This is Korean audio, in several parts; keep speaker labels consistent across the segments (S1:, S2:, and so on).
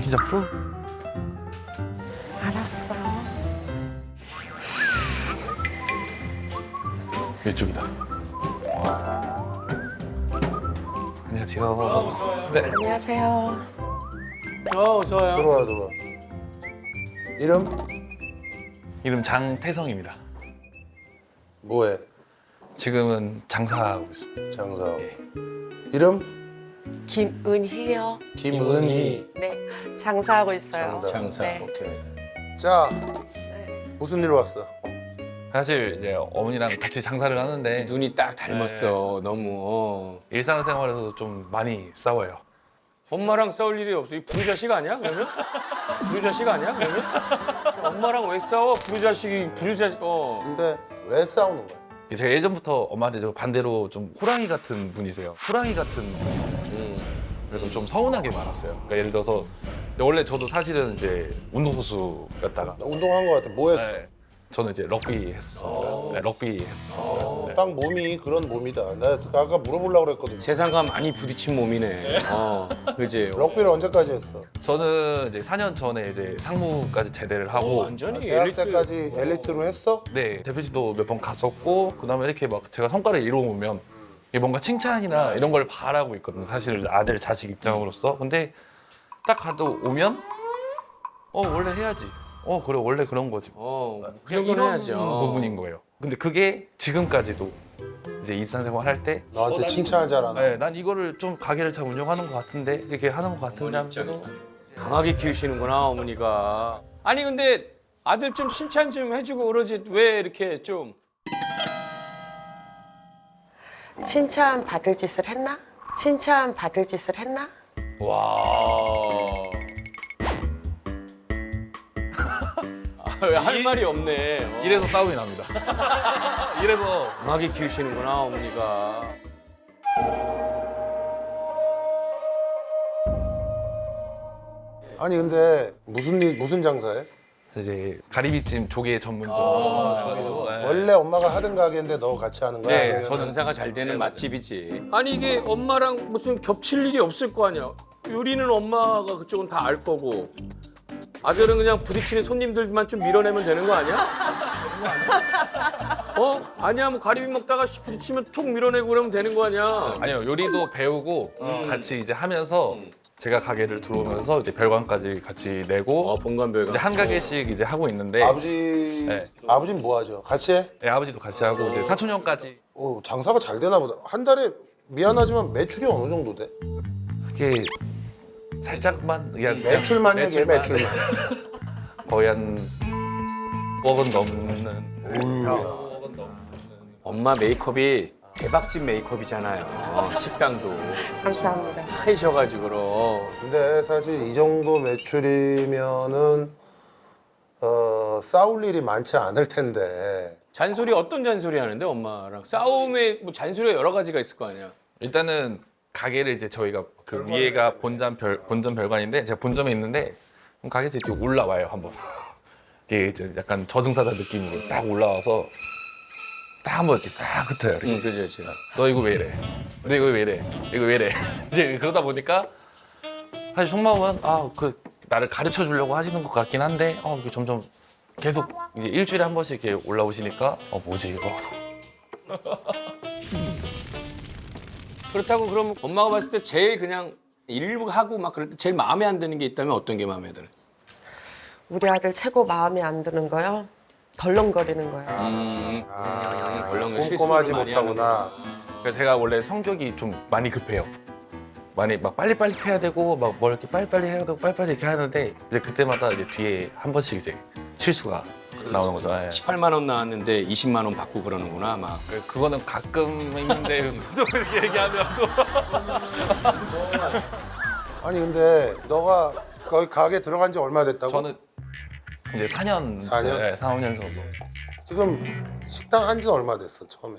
S1: 긴장 풀.
S2: 알았어.
S1: 이쪽이다. 안녕하세요. 네.
S2: 안녕하세요.
S3: 어, 좋아요.
S4: 들어와 들어와. 이름
S1: 이름 장태성입니다.
S4: 뭐해?
S1: 지금은 장사하고 있습니다.
S4: 장사.
S1: 예.
S4: 이름
S2: 김은희요.
S4: 김은희.
S2: 네, 장사하고 있어요.
S4: 장사.
S3: 장사.
S2: 네.
S4: 오케이. 자
S2: 네.
S4: 무슨 일로 왔어?
S1: 사실 이제 어머니랑 같이 장사를 하는데
S3: 눈이 딱 닮았어. 너무. 어.
S1: 일상생활에서도 좀 많이 싸워요.
S3: 엄마랑 싸울 일이 없어. 이 부르자식 아니야? 그러면? 부르자식 아니야? 그러면? 엄마랑 왜 싸워? 부르자식이 부르자. 어.
S4: 근데 왜 싸우는 거야?
S1: 제가 예전부터 엄마한테 좀 반대로 좀 호랑이 같은 분이세요. 호랑이 같은 분이세요.
S3: 음.
S1: 그래서 좀 서운하게 말았어요. 그러니까 예를 들어서 원래 저도 사실은 이제 운동선수 였다가
S4: 나 운동한 거 같아. 뭐 했어?
S1: 네, 저는 이제 럭비 했었어요. 네, 럭비 했었어요. 네.
S4: 딱 몸이 그런 몸이다. 나 아까 물어보려고 그랬거든.
S3: 세상과 많이 부딪힌 몸이네. 어. 그지?
S4: 럭비를 언제까지 했어?
S1: 저는 이제 4년 전에 이제 상무까지 제대를 하고
S3: 어, 완전히
S4: 대학
S3: 엘리트.
S4: 때까지 엘리트로 했어?
S1: 네 대표직도 몇 번 갔었고 그다음에 이렇게 막 제가 성과를 이루어오면 이게 뭔가 칭찬이나 이런 걸 바라고 있거든요. 사실 아들 자식 입장으로서. 근데 딱 가도 오면 어 원래 해야지. 어 그래 원래 그런 거지.
S3: 어. 그
S1: 그냥
S3: 정도는
S1: 이런
S3: 해야죠.
S1: 부분인 거예요. 근데 그게 지금까지도 이제 일상생활 할 때
S4: 너한테 줄 알아나?
S1: 네, 난 이거를 좀 가게를 잘 운영하는 것 같은데 이렇게 하는 것 같은데 하면서도
S3: 강하게 키우시는구나 어머니가. 아니 근데 아들 좀 칭찬 좀 해주고 그러지 왜 이렇게 좀
S2: 칭찬 받을 짓을 했나? 칭찬 받을 짓을 했나?
S3: 와. 할 말이 없네. 어.
S1: 이래서 싸움이 납니다. 이래서
S3: 강하게 키우시는구나 어머니가.
S4: 아니 근데 무슨 일 무슨 장사해?
S1: 이제 가리비찜 조개 전문점. 네.
S4: 원래 엄마가 하던 가게인데 너 같이 하는 거야?
S1: 네,
S4: 아니면
S1: 저는
S3: 장사가 잘 되는 맛집이지. 아니 이게 엄마랑 무슨 겹칠 일이 없을 거 아니야. 요리는 엄마가 그쪽은 다 알 거고. 아들은 그냥 부딪히는 손님들만 좀 밀어내면 되는 거 아니야? 어? 아니야 뭐 가리비 먹다가 부딪히면 톡 밀어내고 그러면 되는 거 아니야?
S1: 아니요 요리도 배우고 같이 이제 하면서 제가 가게를 들어오면서 이제 별관까지 같이 내고
S3: 어 본관별가.
S1: 이제 한 가게씩 이제 하고 있는데
S4: 아버지
S1: 네.
S4: 아버지는 뭐 하죠? 같이 해?
S1: 네, 아버지도 같이 하고 이제 사촌 형까지
S4: 어, 장사가 잘 되나 보다. 한 달에 미안하지만 매출이 어느 정도 돼?
S1: 이게 살짝만 그냥
S4: 매출만
S1: 그냥
S4: 얘기해 매출만.
S1: 거의 한 5억 넘는
S3: 엄마 메이크업이 대박집 메이크업이잖아요. 어, 식당도
S2: 감사합니다.
S3: 하셔가지고
S4: 근데 사실 이 정도 매출이면은 어, 싸울 일이 많지 않을 텐데.
S3: 잔소리 어떤 잔소리 하는데 엄마랑 싸움에 뭐 잔소리가 여러 가지가 있을 거 아니야.
S1: 일단은 가게를 이제 저희가 그 위에가 본점 별 본점 별관인데 제가 본점에 있는데 그럼 가게에서 이렇게 올라와요 한번. 이게 이제 약간 저승사자 느낌으로 딱 올라와서 딱 한번 이렇게 싹 흩어요 이렇게.
S3: 응, 그죠, 그죠.
S1: 너 이거 왜 이래? 너 이거 왜 이래? 이거 왜 이래? 이제 그러다 보니까 사실 속마음은 아 그 나를 가르쳐 주려고 하시는 것 같긴 한데 어 이게 점점 계속 이제 일주일에 한 번씩 이렇게 올라오시니까 어 뭐지 이거
S3: 그렇다고 그럼 엄마가 봤을 때 제일 그냥 일부 하고 막 그럴 때 제일 마음에 안 드는 게 있다면 어떤 게 마음에 들어?
S2: 우리 아들 최고 마음에 안 드는 거요. 덜렁거리는 거예요.
S3: 음,
S4: 아,
S3: 덜렁을
S4: 꼼꼼하지
S3: 실수를 많이
S4: 못하구나.
S1: 그러니까 제가 원래 성격이 좀 많이 급해요. 많이 막 빨리빨리 해야 되고 막 뭘 이렇게 빨리빨리 해야 되고 빨리빨리 이렇게 하는데 이제 그때마다 이제 뒤에 한 번씩 이제 실수가 나오는 거죠. 예.
S3: 18만 원 나왔는데 20만 원 받고 그러는구나 막.
S1: 그- 그거는 가끔 있는데 좀 이렇게 얘기하면 또
S4: 아니 근데 너가 거기 가게 들어간 지 얼마 됐다고?
S1: 저는 이제 4년,
S4: 사 년?
S1: 네, 4, 5년 정도.
S4: 지금 식당 한 지 얼마 됐어 처음에?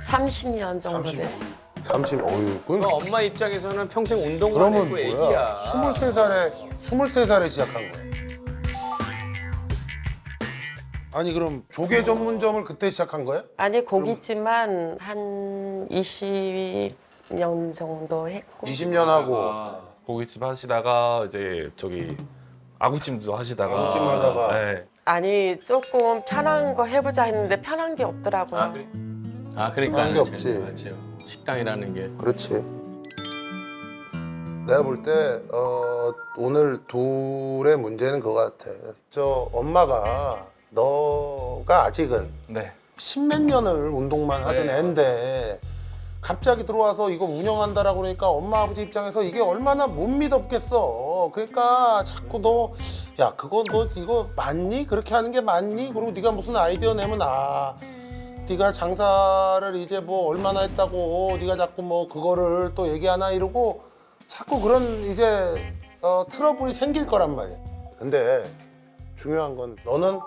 S2: 30년 정도
S4: 30년.
S2: 됐어.
S4: 30. 어유.
S3: 그
S4: 그럼
S3: 엄마 입장에서는 평생 운동만
S4: 그러면
S3: 했고
S4: 뭐야?
S3: 애기야.
S4: 23살에 23살에 시작한 거야. 아니 그럼 조개 전문점을 그때 시작한 거야?
S2: 아니 고깃집만 한 20년 정도 했고
S4: 20년 하고
S1: 고깃집 하시다가 이제 저기 아구찜도 하시다가
S4: 아구찜 하다가.
S1: 네.
S2: 아니 조금 편한 거 해보자 했는데 편한 게 없더라고요.
S3: 아, 그래? 아 그러니까
S4: 그런 게 없지.
S3: 맞죠. 식당이라는 게
S4: 그렇지. 내가 볼때 어, 오늘 둘의 문제는 그거 같아. 저 엄마가 너가 아직은
S1: 네.
S4: 십몇 년을 운동만 하던
S3: 네.
S4: 애인데 갑자기 들어와서 이거 운영한다라고 그러니까 엄마 아버지 입장에서 이게 얼마나 못 믿었겠어. 그러니까 자꾸 너 야 그거 너 이거 맞니? 그렇게 하는 게 맞니? 그리고 네가 무슨 아이디어 내면 아 네가 장사를 이제 뭐 얼마나 했다고 네가 자꾸 뭐 그거를 또 얘기하나 이러고 자꾸 그런 이제 어, 트러블이 생길 거란 말이야. 근데 중요한 건 너는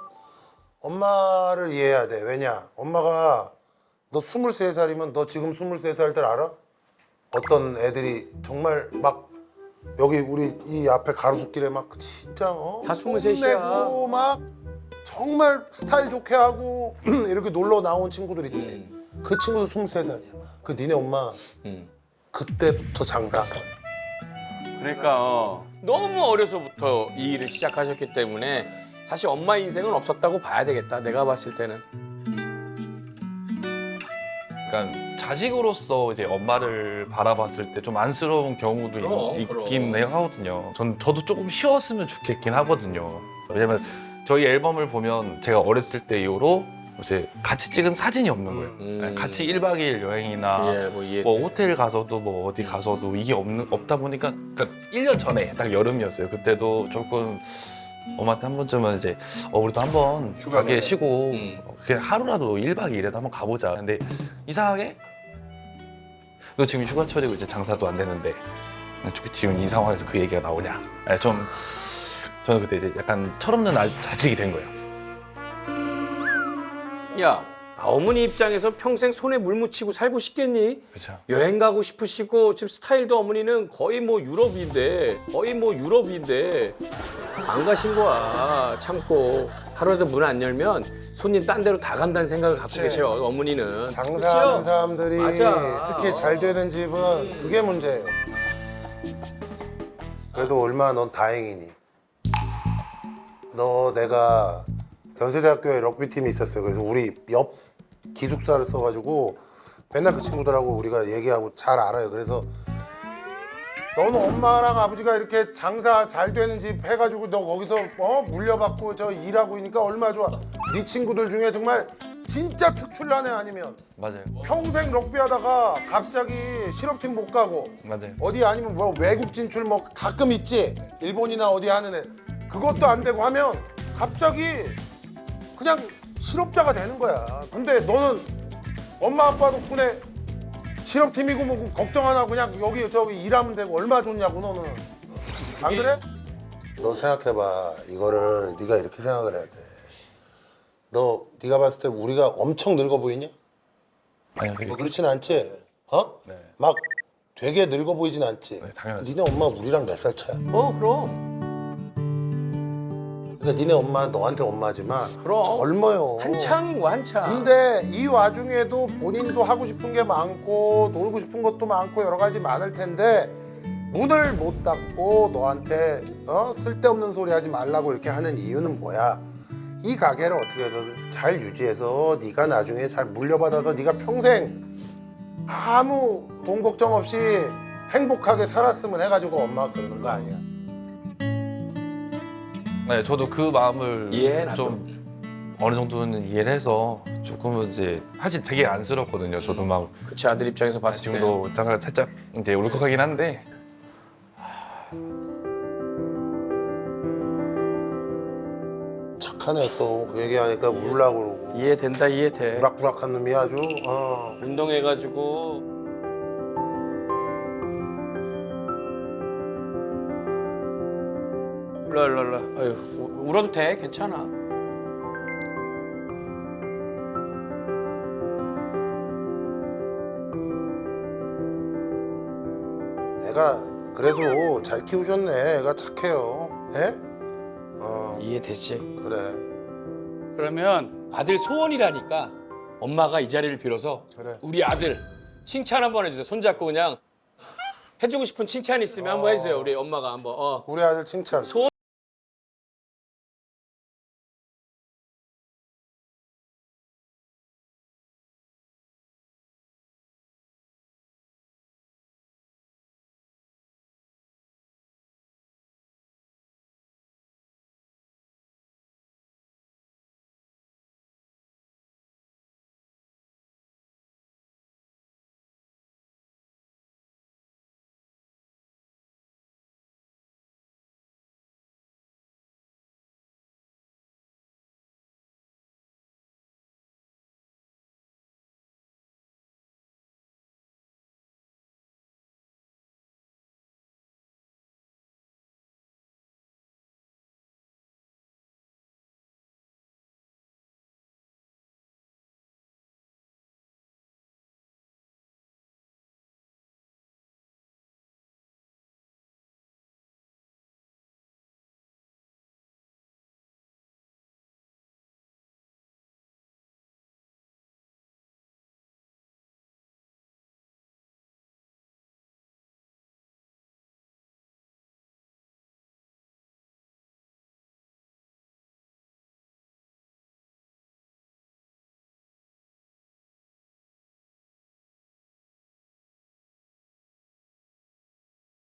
S4: 엄마를 이해해야 돼. 왜냐? 엄마가 너 23살이면 너 지금 23살 때 알아? 어떤 애들이 정말 막 여기 우리 이 앞에 가로수길에 막 진짜 어?
S3: 다 23 이야.
S4: 뽐내고 막 정말 스타일 좋게 하고 이렇게 놀러 나온 친구들 있지. 그 친구도 23살이야. 그 니네 엄마
S3: 음.
S4: 그때부터 거야.
S3: 그러니까 어, 너무 어려서부터 이 일을 시작하셨기 때문에 사실 엄마 인생은 없었다고 봐야 되겠다. 내가 봤을 때는.
S1: 그러니까 자식으로서 이제 엄마를 바라봤을 때 좀 안쓰러운 경우도
S3: 그럼,
S1: 있,
S3: 그럼.
S1: 긴 하거든요. 전 저도 조금 쉬었으면 좋겠긴 하거든요. 왜냐면 저희 앨범을 보면 제가 어렸을 때 이후로 이제 같이 찍은 사진이 없는 거예요.
S3: 음.
S1: 네, 같이 1박 2일 여행이나
S3: 예, 뭐.
S1: 뭐 호텔 가서도 뭐 어디 가서도 이게 없는 없다 보니까 그러니까 1년 전에 딱 여름이었어요. 그때도 조금 엄마한테 한 번쯤은 이제 어 우리도 한번
S4: 휴가
S1: 가게
S4: 내내.
S1: 쉬고
S3: 음.
S1: 그냥 하루라도 1박 2일에도 한번 가보자. 근데 이상하게 너 지금 휴가철이고 이제 장사도 안 되는데 어떻게 지금 이 상황에서 그 얘기가 나오냐? 네, 좀 저는 그때 이제 약간 철없는 아- 자식이 된 거예요.
S3: 야, 아, 어머니 입장에서 평생 손에 물 묻히고 살고 싶겠니?
S1: 그렇죠.
S3: 여행 가고 싶으시고 지금 스타일도 어머니는 거의 뭐 유럽인데 거의 뭐 유럽인데 안 가신 거야 참고 하루라도 문 안 열면 손님 딴 데로 다 간다는 생각을 갖고
S4: 그치.
S3: 계셔 어머니는
S4: 장사하는
S3: 그치요?
S4: 사람들이
S3: 맞아.
S4: 특히 잘 되는 집은 그게 문제예요. 그래도 얼마나 넌 다행이니. 너 내가 연세대학교에 럭비팀이 있었어요. 그래서 우리 옆 기숙사를 써가지고 맨날 그 친구들하고 우리가 얘기하고 잘 알아요. 그래서 너는 엄마랑 아버지가 이렇게 장사 잘 되는 집 해가지고 너 거기서 어 물려받고 저 일하고 있으니까 얼마나 좋아. 네 친구들 중에 정말 진짜 특출난 애 아니면
S1: 맞아요.
S4: 평생 럭비 하다가 갑자기 실업팀 못 가고
S1: 맞아요.
S4: 어디 아니면 뭐 외국 진출 뭐 가끔 있지 일본이나 어디 하는 애 그것도 안 되고 하면 갑자기 그냥 실업자가 되는 거야 근데 너는 엄마 아빠 덕분에 실업팀이고 뭐 걱정 안 하고 그냥 여기 저기 일하면 되고 얼마 좋냐고 너는 안 그래? 너 생각해봐 이거를 네가 이렇게 생각을 해야 돼 너 네가 봤을 때 우리가 엄청 늙어 보이냐?
S1: 아니 되게
S4: 뭐 그렇진 않지? 어?
S1: 네.
S4: 막 되게 늙어 보이진 않지?
S1: 네, 당연하죠.
S4: 니네 엄마 우리랑 몇 살 차야?
S3: 어 그럼
S4: 그러니까 니네 엄마 너한테 엄마지만
S3: 그럼.
S4: 젊어요.
S3: 한창인 거 한창
S4: 근데 이 와중에도 본인도 하고 싶은 게 많고 놀고 싶은 것도 많고 여러 가지 많을 텐데 문을 못 닫고 너한테 어? 쓸데없는 소리 하지 말라고 이렇게 하는 이유는 뭐야? 이 가게를 어떻게든 잘 유지해서 네가 나중에 잘 물려받아서 네가 평생 아무 돈 걱정 없이 행복하게 살았으면 해가지고 엄마가 그러는 거 아니야?
S1: 네, 저도 그 마음을
S3: 이해해, 나도.
S1: 좀 어느 정도는 이해를 해서 조금은 이제 사실 되게 안쓰럽거든요. 저도 막
S3: 그치 아들 입장에서 봤을 때
S1: 지금도 잠깐 살짝 이제 울컥하긴 한데
S4: 착하네 또 그 얘기하니까 울라고 그러고
S3: 이해된다 이해돼
S4: 부락부락한 놈이 아주 어.
S3: 운동해가지고 일로 와, 일로. 아유 우- 울어도 돼 괜찮아
S4: 애가 그래도 잘 키우셨네 애가 착해요 예? 어
S3: 이해되지
S4: 그래
S3: 그러면 아들 소원이라니까 엄마가 이 자리를 빌어서
S4: 그래.
S3: 우리 아들 칭찬 한번 해주세요. 손잡고 그냥 해주고 싶은 칭찬 있으면 한번 해주세요. 우리 엄마가 한번. 어.
S4: 우리 아들 칭찬.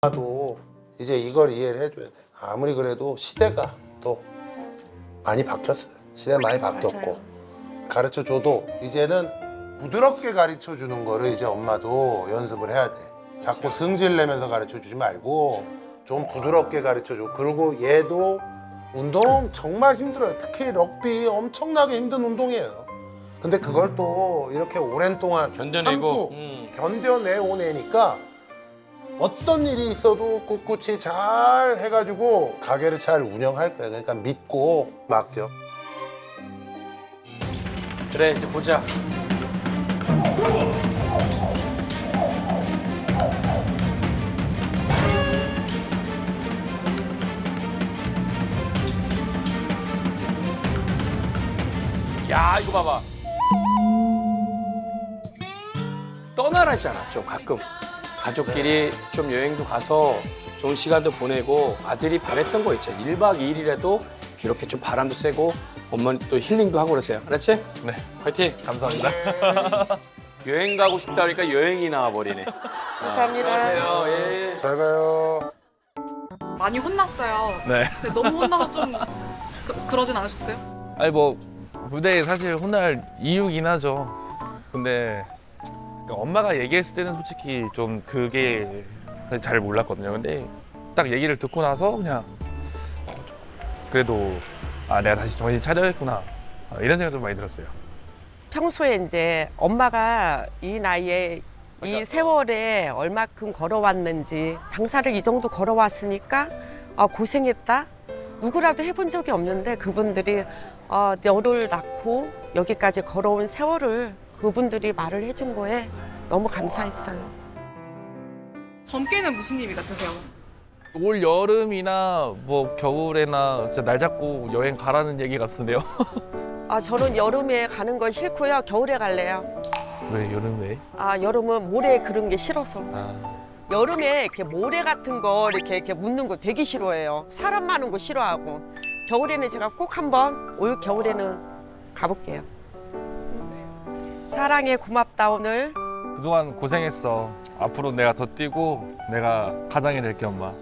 S4: 나도 이제 이걸 이해를 해줘야 돼. 아무리 그래도 시대가 또 많이 바뀌었어요. 시대 많이 바뀌었고. 가르쳐 줘도 이제는 부드럽게 가르쳐 주는 거를 이제 엄마도 연습을 해야 돼. 자꾸 승질 내면서 가르쳐 주지 말고 좀 부드럽게 가르쳐 줘. 그리고 얘도 운동 정말 힘들어요. 특히 럭비 엄청나게 힘든 운동이에요. 근데 그걸 또 이렇게 오랜 동안
S3: 견뎌내고.
S4: 참고
S3: 음.
S4: 견뎌내온 애니까 어떤 일이 있어도 꿋꿋이 잘 해가지고 가게를 잘 운영할 거야. 그러니까 믿고 맡겨.
S3: 그래 이제 보자. 야 이거 봐봐. 떠나라잖아 좀 가끔 가족끼리 좀 여행도 가서 좋은 시간도 보내고 아들이 바랬던 거 있잖아 1박 2일이라도 이렇게 좀 바람도 쐬고 엄마는 또 힐링도 하고 그러세요 알았지?
S1: 네,
S3: 화이팅!
S1: 감사합니다.
S3: 여행 가고 싶다 그러니까 여행이 나와버리네
S2: 감사합니다.
S3: 안녕하세요 예.
S4: 잘 가요.
S5: 많이 혼났어요.
S1: 네.
S5: 근데 너무 혼나서 좀 그, 그러진 않으셨어요?
S1: 아니 뭐 무대에 사실 혼날 이유긴 하죠. 근데 엄마가 얘기했을 때는 솔직히 좀 그게 잘 몰랐거든요. 근데 딱 얘기를 듣고 나서 그냥 어, 좀 그래도 아 내가 다시 정신 차려야겠구나 아, 이런 생각 좀 많이 들었어요.
S2: 평소에 이제 엄마가 이 나이에 이 세월에 얼마큼 걸어왔는지 장사를 이 정도 걸어왔으니까 아, 고생했다. 누구라도 해본 적이 없는데 그분들이 어, 너를 낳고 여기까지 걸어온 세월을 그분들이 말을 해준 거에 너무 감사했어요.
S5: 젊게는 무슨 의미 같으세요?
S1: 올 여름이나 뭐 겨울에나 진짜 날 잡고 여행 가라는 얘기 같은데요.
S2: 아, 저는 여름에 가는 건 싫고요. 겨울에 갈래요.
S1: 왜 여름에?
S2: 아, 여름은 모래 그런 게 싫어서.
S1: 아,
S2: 여름에 이렇게 모래 같은 거 이렇게 이렇게 묻는 거 되게 싫어해요. 사람 많은 거 싫어하고. 겨울에는 제가 꼭 한번 올 겨울에는 가볼게요. 사랑해 고맙다 오늘.
S1: 그동안 고생했어. 앞으로 내가 더 뛰고 내가 가장이 될게 엄마.